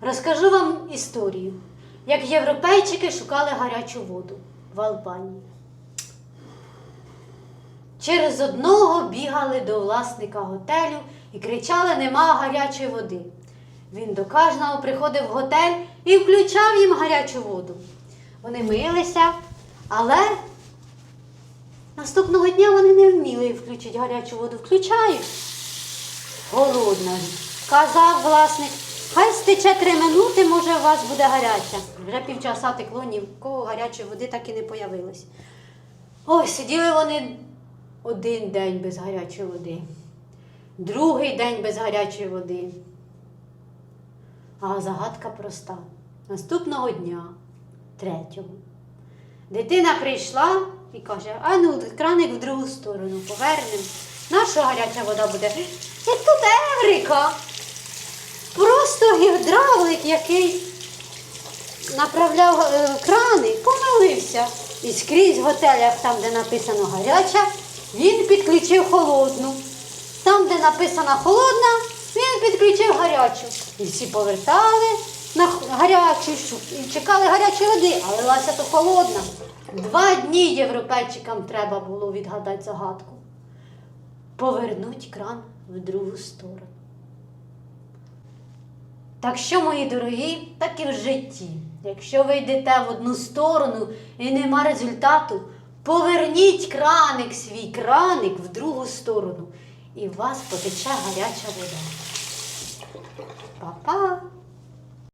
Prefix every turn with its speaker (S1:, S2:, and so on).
S1: Розкажу вам історію, як європейчики шукали гарячу воду в Албанії. Через одного бігали до власника готелю і кричали Нема гарячої води. Він до кожного приходив в готель і включав їм гарячу воду. Вони милися, але наступного дня вони не вміли включити гарячу воду. Включають. Голодна. Казав власник, хай стече три минути, може у вас буде гаряча. Вже півчаса текло, ні в кого гарячої води так і не появилось. Ой, сиділи вони один день без гарячої води, другий день без гарячої води. А загадка проста. Наступного дня, третього, дитина прийшла і каже: а ну, краник в другу сторону повернемо. Наша гаряча вода буде. І тут Еврика. Просто гідравлик, який направляв е, крани, помилився. І скрізь в готелях, там, де написано гаряча, він підключив холодну. Там, де написано холодна, він підключив гарячу. І всі повертали на гарячу і чекали гарячої води, а лилася то холодна. Два дні європейчикам треба було відгадати загадку. Повернуть кран в другу сторону. Так що, мої дорогі, так і в житті. Якщо ви йдете в одну сторону і нема результату, поверніть краник, свій краник в другу сторону, і в вас потече гаряча вода. Па-па!